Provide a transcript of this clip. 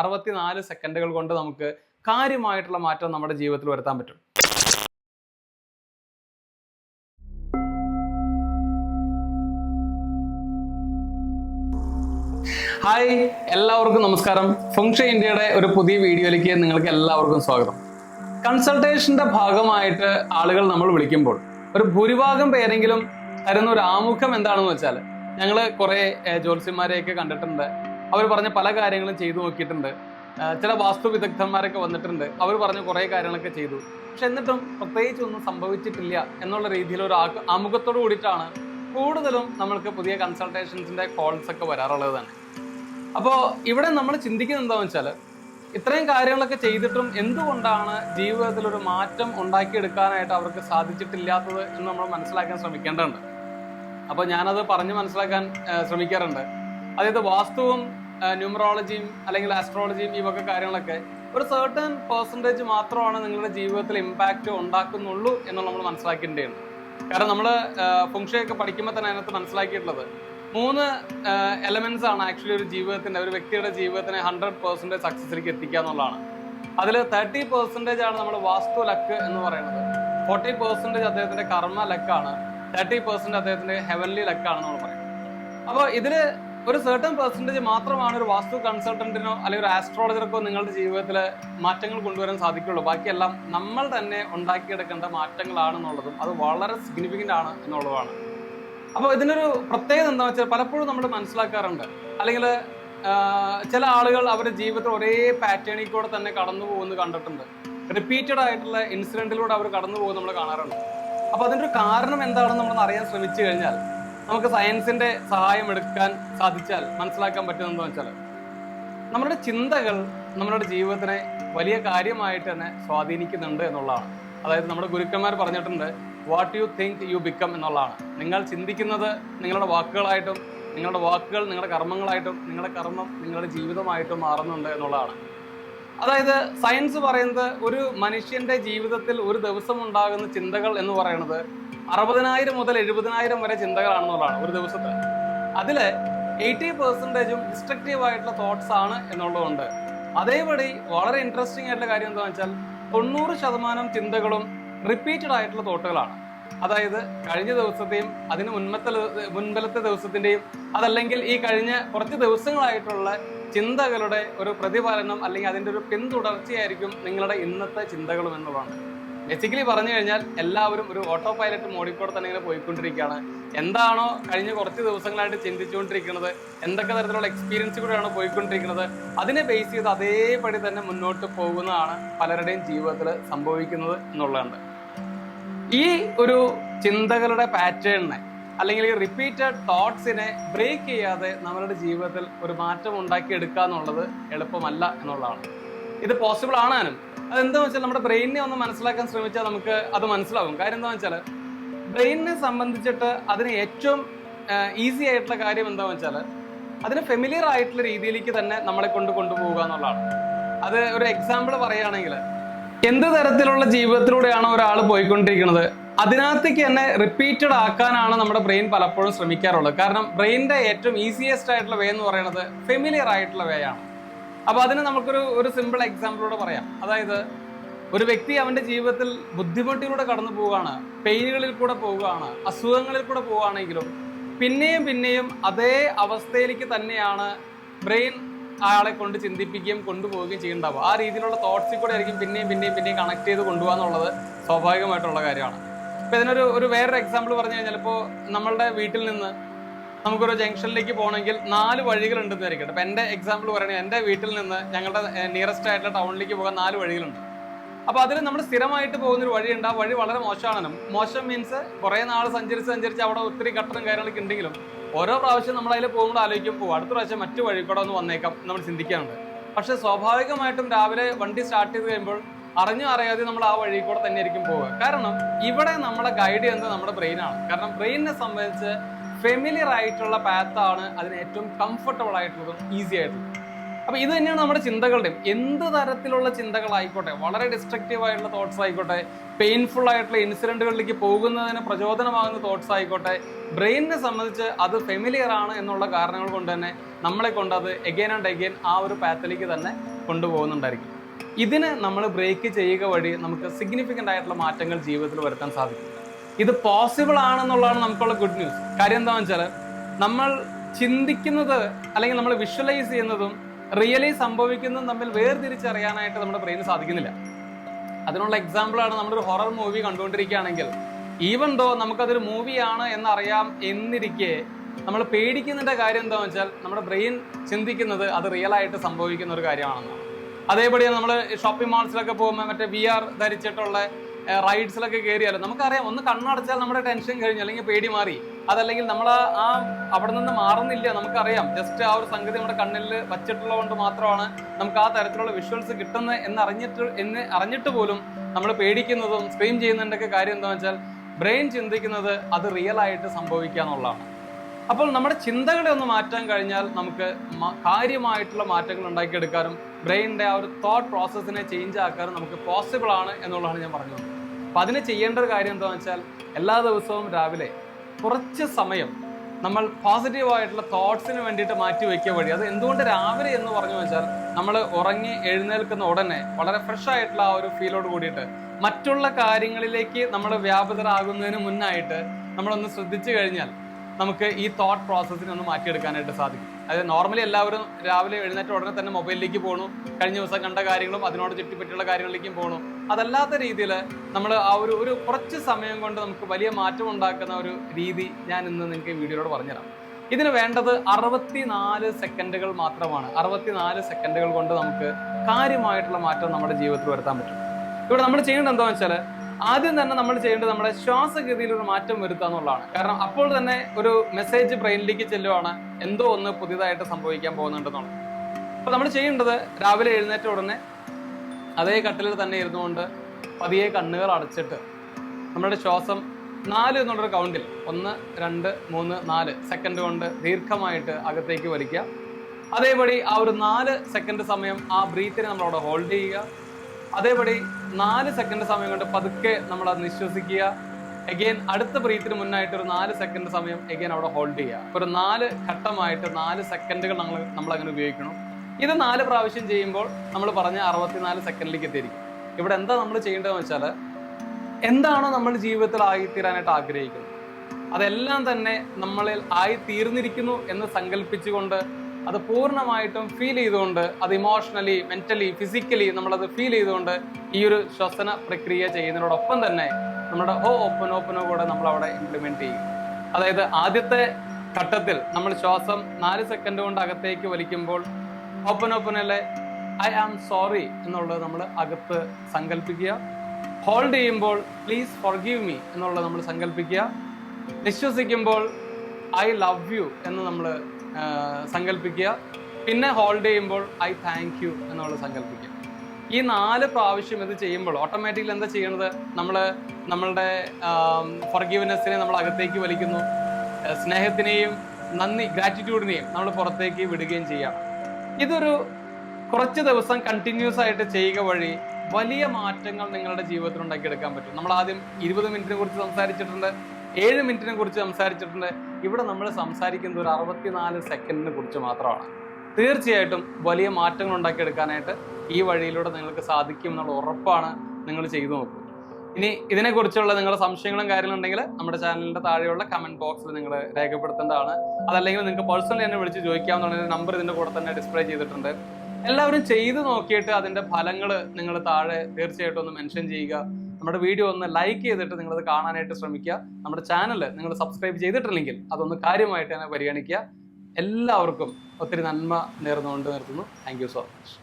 അറുപത്തിനാല് സെക്കൻഡുകൾ കൊണ്ട് നമുക്ക് കാര്യമായിട്ടുള്ള മാറ്റം നമ്മുടെ ജീവിതത്തിൽ വരുത്താൻ പറ്റും. ഹായ് എല്ലാവർക്കും നമസ്കാരം. ഫംഗ്ഷൻ ഇന്ത്യയുടെ ഒരു പുതിയ വീഡിയോയിലേക്ക് നിങ്ങൾക്ക് എല്ലാവർക്കും സ്വാഗതം. കൺസൾട്ടേഷന്റെ ഭാഗമായിട്ട് ആളുകൾ നമ്മൾ വിളിക്കുമ്പോൾ ഒരു ഭൂരിഭാഗം പേരെങ്കിലും തരുന്ന ഒരു ആമുഖം എന്താണെന്ന് വെച്ചാൽ ഞങ്ങൾ കുറേ ജ്യോത്സ്യന്മാരെയൊക്കെ കണ്ടിട്ടുണ്ട്. അവർ പറഞ്ഞ പല കാര്യങ്ങളും ചെയ്തു നോക്കിയിട്ടുണ്ട്. ചില വാസ്തു വിദഗ്ധന്മാരൊക്കെ വന്നിട്ടുണ്ട്. അവർ പറഞ്ഞ കുറേ കാര്യങ്ങളൊക്കെ ചെയ്തു. പക്ഷെ എന്നിട്ടും പ്രത്യേകിച്ച് ഒന്നും സംഭവിച്ചിട്ടില്ല എന്നുള്ള രീതിയിൽ ഒരു ആമുഖത്തോട് കൂടിയിട്ടാണ് കൂടുതലും നമ്മൾക്ക് പുതിയ കൺസൾട്ടേഷൻസിന്റെ കോൾസ് ഒക്കെ വരാറുള്ളത് തന്നെ. അപ്പോൾ ഇവിടെ നമ്മൾ ചിന്തിക്കുന്നത് എന്താണെന്ന് വെച്ചാൽ ഇത്രയും കാര്യങ്ങളൊക്കെ ചെയ്തിട്ടും എന്തുകൊണ്ടാണ് ജീവിതത്തിൽ ഒരു മാറ്റം ഉണ്ടാക്കിയെടുക്കാനായിട്ട് അവർക്ക് സാധിച്ചിട്ടില്ലാത്തത് എന്ന് നമ്മൾ മനസ്സിലാക്കാൻ ശ്രമിക്കേണ്ടതുണ്ട്. അപ്പോൾ ഞാനത് പറഞ്ഞ് മനസ്സിലാക്കാൻ ശ്രമിക്കാറുണ്ട്. അതായത് വാസ്തുവും ന്യൂമറോളജിയും അല്ലെങ്കിൽ ആസ്ട്രോളജിയും ഈ വക കാര്യങ്ങളൊക്കെ ഒരു സർട്ടൺ പെർസെന്റേജ് മാത്രമാണ് നിങ്ങളുടെ ജീവിതത്തിൽ ഇമ്പാക്റ്റ് ഉണ്ടാക്കുന്നുള്ളൂ എന്ന് നമ്മൾ മനസ്സിലാക്കേണ്ടതാണ് കാരണം നമ്മൾ ഫുങ്ഷയൊക്കെ പഠിക്കുമ്പോൾ തന്നെ അതിനകത്ത് മനസ്സിലാക്കിയിട്ടുള്ളത് മൂന്ന് എലമെന്റ്സ് ആണ് ആക്ച്വലി ഒരു ജീവിതത്തിന്റെ ഒരു വ്യക്തിയുടെ ജീവിതത്തിനെ ഹൺഡ്രഡ് പെർസെന്റേജ് സക്സസിലേക്ക് എത്തിക്കുക എന്നുള്ളതാണ്. അതിൽ തേർട്ടി പെർസെന്റേജ് ആണ് നമ്മൾ വാസ്തു ലക്ക് എന്ന് പറയുന്നത്. ഫോർട്ടി പെർസെന്റേജ് അദ്ദേഹത്തിന്റെ കർമ്മ ലക്കാണ് തേർട്ടി പെർസെന്റ് അദ്ദേഹത്തിന്റെ ഹെവൻലി ലക്കാണ് നമ്മൾ പറയുന്നത്. അപ്പോൾ ഇതിൽ ഒരു സർട്ടൺ പെർസെന്റേജ് മാത്രമാണ് ഒരു വാസ്തു കൺസൾട്ടന്റിനോ അല്ലെങ്കിൽ ഒരു ആസ്ട്രോളജർക്കോ നിങ്ങളുടെ ജീവിതത്തിൽ മാറ്റങ്ങൾ കൊണ്ടുവരാൻ സാധിക്കുള്ളൂ. ബാക്കിയെല്ലാം നമ്മൾ തന്നെ ഉണ്ടാക്കിയെടുക്കേണ്ട മാറ്റങ്ങളാണെന്നുള്ളതും അത് വളരെ സിഗ്നിഫിക്കന്റ് ആണ് എന്നുള്ളതാണ് അപ്പോൾ ഇതിനൊരു പ്രത്യേകത എന്താണെന്ന് വെച്ചാൽ പലപ്പോഴും നമ്മൾ മനസ്സിലാക്കാറുണ്ട്. അല്ലെങ്കിൽ ചില ആളുകൾ അവരുടെ ജീവിതത്തിൽ ഒരേ പാറ്റേണിൽ കൂടെ തന്നെ കടന്നു പോകുന്നത് കണ്ടിട്ടുണ്ട്. റിപ്പീറ്റഡ് ആയിട്ടുള്ള ഇൻസിഡന്റിലൂടെ അവർ കടന്നു പോകുന്നത് നമ്മൾ കാണാറുണ്ട്. അപ്പോൾ അതിന്റെ ഒരു കാരണം എന്താണെന്ന് നമ്മൾ അറിയാൻ ശ്രമിച്ചു കഴിഞ്ഞാൽ നമുക്ക് സയൻസിന്റെ സഹായം എടുക്കാൻ സാധിച്ചാൽ മനസ്സിലാക്കാൻ പറ്റുന്നതെന്ന് വെച്ചാൽ നമ്മുടെ ചിന്തകൾ നമ്മുടെ ജീവിതത്തിനെ വലിയ കാര്യമായിട്ട് തന്നെ സ്വാധീനിക്കുന്നുണ്ട് എന്നുള്ളതാണ്. അതായത് നമ്മുടെ ഗുരുക്കന്മാർ പറഞ്ഞിട്ടുണ്ട് what you think you become എന്നുള്ളതാണ്. നിങ്ങൾ ചിന്തിക്കുന്നത് നിങ്ങളുടെ വാക്കുകളായിട്ടും നിങ്ങളുടെ വാക്കുകൾ നിങ്ങളുടെ കർമ്മങ്ങളായിട്ടും നിങ്ങളുടെ കർമ്മം നിങ്ങളുടെ ജീവിതമായിട്ടും മാറുന്നുണ്ട് എന്നുള്ളതാണ്. അതായത് സയൻസ് പറയുന്നത് ഒരു മനുഷ്യന്റെ ജീവിതത്തിൽ ഒരു ദിവസം ഉണ്ടാകുന്ന ചിന്തകൾ എന്ന് പറയുന്നത് അറുപതിനായിരം മുതൽ എഴുപതിനായിരം വരെ ചിന്തകളാണെന്നുള്ളതാണ് ഒരു ദിവസത്തിൽ അതിൽ എയ്റ്റി പെർസെന്റേജും ഡിസ്ട്രക്റ്റീവ് ആയിട്ടുള്ള തോട്ട്സ് ആണ് എന്നുള്ളതുകൊണ്ട് അതേപടി വളരെ ഇൻട്രസ്റ്റിംഗ് ആയിട്ടുള്ള കാര്യം എന്താണെന്ന് വെച്ചാൽ തൊണ്ണൂറ് ശതമാനം ചിന്തകളും റിപ്പീറ്റഡ് ആയിട്ടുള്ള തോട്ടുകളാണ് അതായത് കഴിഞ്ഞ ദിവസത്തെയും അതിന് മുൻപത്തെ മുൻപലത്തെ ദിവസത്തിന്റെയും അതല്ലെങ്കിൽ ഈ കഴിഞ്ഞ കുറച്ച് ദിവസങ്ങളായിട്ടുള്ള ചിന്തകളുടെ ഒരു പ്രതിഫലനം അല്ലെങ്കിൽ അതിന്റെ ഒരു പിന്തുടർച്ചയായിരിക്കും നിങ്ങളുടെ ഇന്നത്തെ ചിന്തകളും എന്നുള്ളതാണ്. ബേസിക്കലി പറഞ്ഞു കഴിഞ്ഞാൽ എല്ലാവരും ഒരു ഓട്ടോ പൈലറ്റ് മോഡിൽ കൂടെ തന്നെ ഇങ്ങനെ പോയിക്കൊണ്ടിരിക്കുകയാണ്. എന്താണോ കഴിഞ്ഞ കുറച്ച് ദിവസങ്ങളായിട്ട് ചിന്തിച്ചുകൊണ്ടിരിക്കുന്നത് എന്തൊക്കെ തരത്തിലുള്ള എക്സ്പീരിയൻസ് കൂടെയാണ് പോയിക്കൊണ്ടിരിക്കുന്നത് അതിനെ ബേസ് ചെയ്ത് അതേപടി തന്നെ മുന്നോട്ട് പോകുന്നതാണ് പലരുടെയും ജീവിതത്തിൽ സംഭവിക്കുന്നത് എന്നുള്ളതാണ് ഈ ഒരു ചിന്തകളുടെ പാറ്റേണിനെ അല്ലെങ്കിൽ ഈ റിപ്പീറ്റഡ് തോട്ട്സിനെ ബ്രേക്ക് ചെയ്യാതെ നമ്മളുടെ ജീവിതത്തിൽ ഒരു മാറ്റം ഉണ്ടാക്കി എടുക്കുക എന്നുള്ളത് എളുപ്പമല്ല എന്നുള്ളതാണ്. ഇത് പോസിബിൾ ആണാനും. അതെന്താണെന്ന് വെച്ചാൽ നമ്മുടെ ബ്രെയിനിനെ ഒന്ന് മനസ്സിലാക്കാൻ ശ്രമിച്ചാൽ നമുക്ക് അത് മനസ്സിലാവും. കാര്യം എന്താണെന്ന് വെച്ചാൽ ബ്രെയിനിനെ സംബന്ധിച്ചിട്ട് അതിന് ഏറ്റവും ഈസി ആയിട്ടുള്ള കാര്യം എന്താണെന്ന് വെച്ചാൽ അതിന് ഫെമിലിയർ ആയിട്ടുള്ള രീതിയിലേക്ക് തന്നെ നമ്മളെ കൊണ്ട് കൊണ്ടുപോവുക എന്നുള്ളതാണ്. അത് ഒരു എക്സാമ്പിൾ പറയുകയാണെങ്കിൽ എന്ത് തരത്തിലുള്ള ജീവിതത്തിലൂടെയാണ് ഒരാൾ പോയിക്കൊണ്ടിരിക്കുന്നത് അതിനകത്തേക്ക് തന്നെ റിപ്പീറ്റഡ് ആക്കാനാണ് നമ്മുടെ ബ്രെയിൻ പലപ്പോഴും ശ്രമിക്കാറുള്ളത്. കാരണം ബ്രെയിനിന്റെ ഏറ്റവും ഈസിയസ്റ്റ് ആയിട്ടുള്ള വേ എന്ന് പറയുന്നത് ഫെമിലിയർ ആയിട്ടുള്ള വേ ആണ്. അപ്പൊ അതിന് നമുക്കൊരു ഒരു സിമ്പിൾ എക്സാമ്പിളോടെ പറയാം. അതായത് ഒരു വ്യക്തി അവന്റെ ജീവിതത്തിൽ ബുദ്ധിമുട്ടിലൂടെ കടന്നു പോവുകയാണ് പെയിനുകളിൽ കൂടെ പോവുകയാണ് അസുഖങ്ങളിൽ കൂടെ പോവുകയാണെങ്കിലും പിന്നെയും പിന്നെയും അതേ അവസ്ഥയിലേക്ക് തന്നെയാണ് ബ്രെയിൻ അയാളെ കൊണ്ട് ചിന്തിപ്പിക്കുകയും കൊണ്ടുപോവുകയും ചെയ്യുന്നുണ്ടാവുക. ആ രീതിയിലുള്ള തോട്ട്സിൽ കൂടെ ആയിരിക്കും പിന്നെയും പിന്നെയും പിന്നെയും കണക്ട് ചെയ്ത് കൊണ്ടുപോകുക എന്നുള്ളത് സ്വാഭാവികമായിട്ടുള്ള കാര്യമാണ്. ഇപ്പൊ ഇതിനൊരു ഒരു വേറൊരു എക്സാമ്പിൾ പറഞ്ഞു കഴിഞ്ഞാൽ ഇപ്പോൾ നമ്മളുടെ വീട്ടിൽ നിന്ന് നമുക്കൊരു ജംഗ്ഷനിലേക്ക് പോകണമെങ്കിൽ നാല് വഴികളുണ്ടെന്ന് ആയിരിക്കട്ടെ അപ്പൊ എന്റെ എക്സാമ്പിൾ പറയുന്നത് എന്റെ വീട്ടിൽ നിന്ന് ഞങ്ങളുടെ നിയറസ്റ്റ് ആയിട്ടുള്ള ടൗണിലേക്ക് പോകാൻ നാല് വഴികളുണ്ട്. അപ്പോൾ അതിൽ നമ്മൾ സ്ഥിരമായിട്ട് പോകുന്ന ഒരു വഴിയുണ്ട്. ആ വഴി വളരെ മോശമാണ് മോശം മീൻസ് കുറേ നാൾ സഞ്ചരിച്ച് സഞ്ചരിച്ച് അവിടെ ഒത്തിരി കട്ടറും കാര്യങ്ങളൊക്കെ ഉണ്ടെങ്കിലും ഓരോ പ്രാവശ്യം നമ്മൾ അതിൽ പോകുമ്പോൾ ആലോചിക്കും പോകും അടുത്ത പ്രാവശ്യം മറ്റു വഴി കൂടെ ഒന്ന് വന്നേക്കാം നമ്മൾ ചിന്തിക്കാറുണ്ട്. പക്ഷെ സ്വാഭാവികമായിട്ടും രാവിലെ വണ്ടി സ്റ്റാർട്ട് ചെയ്ത് കഴിയുമ്പോൾ അറിഞ്ഞോ അറിയാതെ നമ്മൾ ആ വഴി കൂടെ തന്നെ ആയിരിക്കും പോവുക. കാരണം ഇവിടെ നമ്മുടെ ഗൈഡ് ചെയ്യുന്നത് നമ്മുടെ ബ്രെയിനാണ് കാരണം ബ്രെയിനിനെ സംബന്ധിച്ച് ഫെമിലിയർ ആയിട്ടുള്ള പാത്താണ് അതിന് ഏറ്റവും കംഫർട്ടബിൾ ആയിട്ടുള്ളതും ഈസി ആയിട്ടുള്ളതും. അപ്പൊ ഇത് തന്നെയാണ് നമ്മുടെ ചിന്തകളുടെയും. എന്ത് തരത്തിലുള്ള ചിന്തകളായിക്കോട്ടെ വളരെ ഡിസ്ട്രക്റ്റീവ് ആയിട്ടുള്ള തോട്ട്സ് ആയിക്കോട്ടെ പെയിൻഫുൾ ആയിട്ടുള്ള ഇൻസിഡന്റുകളിലേക്ക് പോകുന്നതിന് പ്രചോദനമാകുന്ന തോട്ട്സ് ആയിക്കോട്ടെ ബ്രെയിനിനെ സംബന്ധിച്ച് അത് ഫെമിലിയർ ആണ് എന്നുള്ള കാരണങ്ങൾ കൊണ്ട് തന്നെ നമ്മളെ കൊണ്ട് അത് എഗെയിൻ ആൻഡ് എഗെയിൻ ആ ഒരു പാത്തിലേക്ക് തന്നെ കൊണ്ടുപോകുന്നുണ്ടായിരിക്കും. ഇതിനെ നമ്മൾ ബ്രേക്ക് ചെയ്യുക വഴി നമുക്ക് സിഗ്നിഫിക്കന്റ് ആയിട്ടുള്ള മാറ്റങ്ങൾ ജീവിതത്തിൽ വരുത്താൻ സാധിക്കും. ഇത് പോസിബിൾ ആണെന്നുള്ളതാണ് നമുക്കുള്ള ഗുഡ് ന്യൂസ് കാര്യം എന്താണെന്ന് വെച്ചാൽ നമ്മൾ ചിന്തിക്കുന്നത് അല്ലെങ്കിൽ നമ്മൾ വിഷ്വലൈസ് ചെയ്യുന്നതും റിയലി സംഭവിക്കുന്നതും തമ്മിൽ വേർതിരിച്ചറിയാനായിട്ട് നമ്മുടെ ബ്രെയിന് സാധിക്കുന്നില്ല. അതിനുള്ള എക്സാമ്പിളാണ് നമ്മളൊരു ഹൊറർ മൂവി കണ്ടുകൊണ്ടിരിക്കുകയാണെങ്കിൽ ഈവൻ ദോ നമുക്കതൊരു മൂവിയാണ് എന്നറിയാം എന്നിരിക്കെ നമ്മൾ പേടിക്കുന്നതിന്റെ കാര്യം എന്താണെന്ന് വെച്ചാൽ നമ്മുടെ ബ്രെയിൻ ചിന്തിക്കുന്നത് അത് റിയൽ ആയിട്ട് സംഭവിക്കുന്ന ഒരു കാര്യമാണെന്നാണ്. അതേപടി നമ്മൾ ഷോപ്പിംഗ് മാൾസിലൊക്കെ പോകുമ്പോൾ മറ്റേ വി ആർ ധരിച്ചിട്ടുള്ള റൈഡ്സിലൊക്കെ കയറിയാലും നമുക്കറിയാം ഒന്ന് കണ്ണടച്ചാൽ നമ്മുടെ ടെൻഷൻ കഴിഞ്ഞു അല്ലെങ്കിൽ പേടി മാറി. അതല്ലെങ്കിൽ നമ്മൾ ആ അവിടെ നിന്ന് മാറുന്നില്ല നമുക്കറിയാം. ജസ്റ്റ് ആ ഒരു സംഗതി നമ്മുടെ കണ്ണിൽ വച്ചിട്ടുള്ളത് കൊണ്ട് മാത്രമാണ് നമുക്ക് ആ തരത്തിലുള്ള വിഷ്വൽസ് കിട്ടുന്നത് എന്ന് അറിഞ്ഞിട്ട് എന്ന് അറിഞ്ഞിട്ട് പോലും നമ്മൾ പേടിക്കുന്നതും സ്ക്രീം ചെയ്യുന്നതിന്റെയൊക്കെ കാര്യം എന്താണെന്ന് വെച്ചാൽ ബ്രെയിൻ ചിന്തിക്കുന്നത് അത് റിയൽ ആയിട്ട് സംഭവിക്കുക എന്നുള്ളതാണ്. അപ്പോൾ നമ്മുടെ ചിന്തകളെ ഒന്ന് മാറ്റാൻ കഴിഞ്ഞാൽ നമുക്ക് കാര്യമായിട്ടുള്ള മാറ്റങ്ങൾ ഉണ്ടാക്കിയെടുക്കാനും ബ്രെയിനിന്റെ ആ ഒരു തോട്ട് പ്രോസസ്സിനെ ചേഞ്ച് ആക്കാനും നമുക്ക് പോസിബിൾ ആണ് എന്നുള്ളതാണ് ഞാൻ പറഞ്ഞത് അപ്പൊ അതിന് ചെയ്യേണ്ട ഒരു കാര്യം എന്താണെന്ന് വെച്ചാൽ എല്ലാ ദിവസവും രാവിലെ കുറച്ച് സമയം നമ്മൾ പോസിറ്റീവ് ആയിട്ടുള്ള തോട്ട്സിന് വേണ്ടിയിട്ട് മാറ്റി വയ്ക്കുക വഴി. അത് എന്തുകൊണ്ട് രാവിലെ എന്ന് പറഞ്ഞു വെച്ചാൽ നമ്മൾ ഉറങ്ങി എഴുന്നേൽക്കുന്ന ഉടനെ വളരെ ഫ്രഷ് ആയിട്ടുള്ള ആ ഒരു ഫീലോട് കൂടിയിട്ട് മറ്റുള്ള കാര്യങ്ങളിലേക്ക് നമ്മൾ വ്യാപൃതരാകുന്നതിന് മുന്നായിട്ട് നമ്മളൊന്ന് ശ്രദ്ധിച്ചു കഴിഞ്ഞാൽ നമുക്ക് ഈ തോട്ട് പ്രോസസ്സിനെ ഒന്ന് മാറ്റിയെടുക്കാനായിട്ട് സാധിക്കും. അതായത് നോർമലി എല്ലാവരും രാവിലെ എഴുന്നേറ്റ ഉടനെ തന്നെ മൊബൈലിലേക്ക് പോകണു കഴിഞ്ഞ ദിവസം കണ്ട കാര്യങ്ങളും അതിനോട് ചുറ്റിപ്പറ്റിയുള്ള കാര്യങ്ങളിലേക്കും പോകണു അതല്ലാത്ത രീതിയിൽ നമ്മൾ ആ ഒരു ഒരു കുറച്ച് സമയം കൊണ്ട് നമുക്ക് വലിയ മാറ്റം ഉണ്ടാക്കുന്ന ഒരു രീതി ഞാൻ ഇന്ന് നിങ്ങൾക്ക് വീഡിയോയോട് പറഞ്ഞുതരാം. ഇതിന് വേണ്ടത് അറുപത്തിനാല് സെക്കൻഡുകൾ മാത്രമാണ്. അറുപത്തിനാല് സെക്കൻഡുകൾ കൊണ്ട് നമുക്ക് കാര്യമായിട്ടുള്ള മാറ്റം നമ്മുടെ ജീവിതത്തിൽ വരുത്താൻ പറ്റും. ഇവിടെ നമ്മൾ ചെയ്യേണ്ടത് എന്താണെന്ന് വെച്ചാൽ ആദ്യം തന്നെ നമ്മൾ ചെയ്യേണ്ടത് നമ്മുടെ ശ്വാസഗതിയിൽ ഒരു മാറ്റം വരുത്തുക എന്നുള്ളതാണ്. കാരണം അപ്പോൾ തന്നെ ഒരു മെസ്സേജ് ബ്രെയിനിലേക്ക് ചെല്ലുവാണ് എന്തോ ഒന്ന് പുതിയതായിട്ട് സംഭവിക്കാൻ പോകുന്നുണ്ടെന്നുള്ളത്. അപ്പോൾ നമ്മൾ ചെയ്യേണ്ടത് രാവിലെ എഴുന്നേറ്റ ഉടനെ അതേ കട്ടിലിൽ തന്നെ ഇരുന്നുകൊണ്ട് പതിയെ കണ്ണുകൾ അടച്ചിട്ട് നമ്മുടെ ശ്വാസം നാല് എന്നുള്ളൊരു കൗണ്ടിൽ ഒന്ന് രണ്ട് മൂന്ന് നാല് സെക്കൻഡ് കൊണ്ട് ദീർഘമായിട്ട് അകത്തേക്ക് വലിക്കുക. അതേപടി ആ ഒരു നാല് സെക്കൻഡ് സമയം ആ ബ്രീത്തിനെ നമ്മളവിടെ ഹോൾഡ് ചെയ്യുക. അതേപടി നാല് സെക്കൻഡ് സമയം കൊണ്ട് പതുക്കെ നമ്മൾ അത് നിശ്വസിക്കുക. എഗെയിൻ അടുത്ത ബ്രീത്തിന് മുന്നായിട്ട് ഒരു നാല് സെക്കൻഡ് സമയം എഗെയിൻ അവിടെ ഹോൾഡ് ചെയ്യുക. ഒരു നാല് ഘട്ടമായിട്ട് നാല് സെക്കൻഡുകൾ നമ്മൾ നമ്മൾ അങ്ങനെ ഉപയോഗിക്കണം. ഇത് നാല് പ്രാവശ്യം ചെയ്യുമ്പോൾ നമ്മൾ പറഞ്ഞ അറുപത്തിനാല് സെക്കൻഡിലേക്ക് എത്തിയിരിക്കും. ഇവിടെ എന്താ നമ്മൾ ചെയ്യേണ്ടതെന്ന് വെച്ചാൽ എന്താണോ നമ്മൾ ജീവിതത്തിൽ ആയിത്തീരാനായിട്ട് ആഗ്രഹിക്കുന്നത്. അതെല്ലാം തന്നെ നമ്മളിൽ ആയി തീർന്നിരിക്കുന്നു എന്ന് സങ്കല്പിച്ചുകൊണ്ട് അത് പൂർണമായിട്ടും ഫീൽ ചെയ്തുകൊണ്ട് അത് ഇമോഷണലി മെന്റലി ഫിസിക്കലി നമ്മളത് ഫീൽ ചെയ്തുകൊണ്ട് ഈ ഒരു ശ്വസന പ്രക്രിയ ചെയ്യുന്നതിനോടൊപ്പം തന്നെ നമ്മുടെ ഓ ഓപ്പൺ ഓപ്പനോ കൂടെ നമ്മൾ അവിടെ ഇംപ്ലിമെന്റ് ചെയ്യും. അതായത് ആദ്യത്തെ ഘട്ടത്തിൽ നമ്മൾ ശ്വാസം നാല് സെക്കൻഡ് കൊണ്ട് അകത്തേക്ക് വലിക്കുമ്പോൾ ഓപ്പൺ ഓപ്പനല്ലേ ഐ ആം സോറി എന്നുള്ളത് നമ്മൾ അകത്ത് സങ്കല്പിക്കുക ഹോൾഡ് ചെയ്യുമ്പോൾ പ്ലീസ് ഫോർഗീവ് മീ എന്നുള്ളത് നമ്മൾ സങ്കല്പിക്കുക നിശ്വസിക്കുമ്പോൾ ഐ ലവ് യു എന്ന് നമ്മൾ സങ്കല്പിക്കുക. പിന്നെ ഹോൾഡ് ചെയ്യുമ്പോൾ ഐ താങ്ക് യു എന്നുള്ള സങ്കല്പിക്കുക. ഈ നാല് പ്രാവശ്യം ഇത് ചെയ്യുമ്പോൾ ഓട്ടോമാറ്റിക്കലി എന്താ ചെയ്യുന്നത് നമ്മൾ നമ്മളുടെ ഫർഗീവ്നെസ്സിനെ നമ്മൾ അകത്തേക്ക് വലിക്കുന്നു. സ്നേഹത്തിനെയും നന്ദി ഗ്രാറ്റിറ്റ്യൂഡിനെയും നമ്മൾ പുറത്തേക്ക് വിടുകയും ചെയ്യണം ഇതൊരു കുറച്ച് ദിവസം കണ്ടിന്യൂസ് ആയിട്ട് ചെയ്യുക വഴി വലിയ മാറ്റങ്ങൾ നിങ്ങളുടെ ജീവിതത്തിൽ ഉണ്ടാക്കിയെടുക്കാൻ പറ്റും. നമ്മൾ ആദ്യം ഇരുപത് മിനിറ്റിനെ കുറിച്ച് സംസാരിച്ചിട്ടുണ്ട് ഏഴ് മിനിറ്റിനെ കുറിച്ച് സംസാരിച്ചിട്ടുണ്ട്. ഇവിടെ നമ്മൾ സംസാരിക്കുന്നത് ഒരു അറുപത്തിനാല് സെക്കൻഡിനെ കുറിച്ച് മാത്രമാണ്. തീർച്ചയായിട്ടും വലിയ മാറ്റങ്ങൾ ഉണ്ടാക്കിയെടുക്കാനായിട്ട് ഈ വഴിയിലൂടെ നിങ്ങൾക്ക് സാധിക്കും എന്നുള്ള ഉറപ്പാണ് നിങ്ങൾ ചെയ്തു നോക്കുക. ഇനി ഇതിനെക്കുറിച്ചുള്ള നിങ്ങളുടെ സംശയങ്ങളും കാര്യങ്ങളും ഉണ്ടെങ്കിൽ നമ്മുടെ ചാനലിന്റെ താഴെയുള്ള കമന്റ് ബോക്സിൽ നിങ്ങൾ രേഖപ്പെടുത്തേണ്ടതാണ്. അതല്ലെങ്കിൽ നിങ്ങൾക്ക് പേഴ്സണലി എന്നെ വിളിച്ച് ചോദിക്കാമെന്നുള്ള നമ്പർ ഇതിന്റെ കൂടെ തന്നെ ഡിസ്പ്ലേ ചെയ്തിട്ടുണ്ട്. എല്ലാവരും ചെയ്തു നോക്കിയിട്ട് അതിന്റെ ഫലങ്ങൾ നിങ്ങൾ താഴെ തീർച്ചയായിട്ടും ഒന്ന് മെൻഷൻ ചെയ്യുക. നമ്മുടെ വീഡിയോ ഒന്ന് ലൈക്ക് ചെയ്തിട്ട് നിങ്ങളത് കാണാനായിട്ട് ശ്രമിക്കുക. നമ്മുടെ ചാനൽ നിങ്ങൾ സബ്സ്ക്രൈബ് ചെയ്തിട്ടില്ലെങ്കിൽ അതൊന്ന് കാര്യമായിട്ട് തന്നെ പരിഗണിക്കുക. എല്ലാവർക്കും ഒത്തിരി നന്മ നേർന്നുകൊണ്ട് നിർത്തുന്നു. Thank so much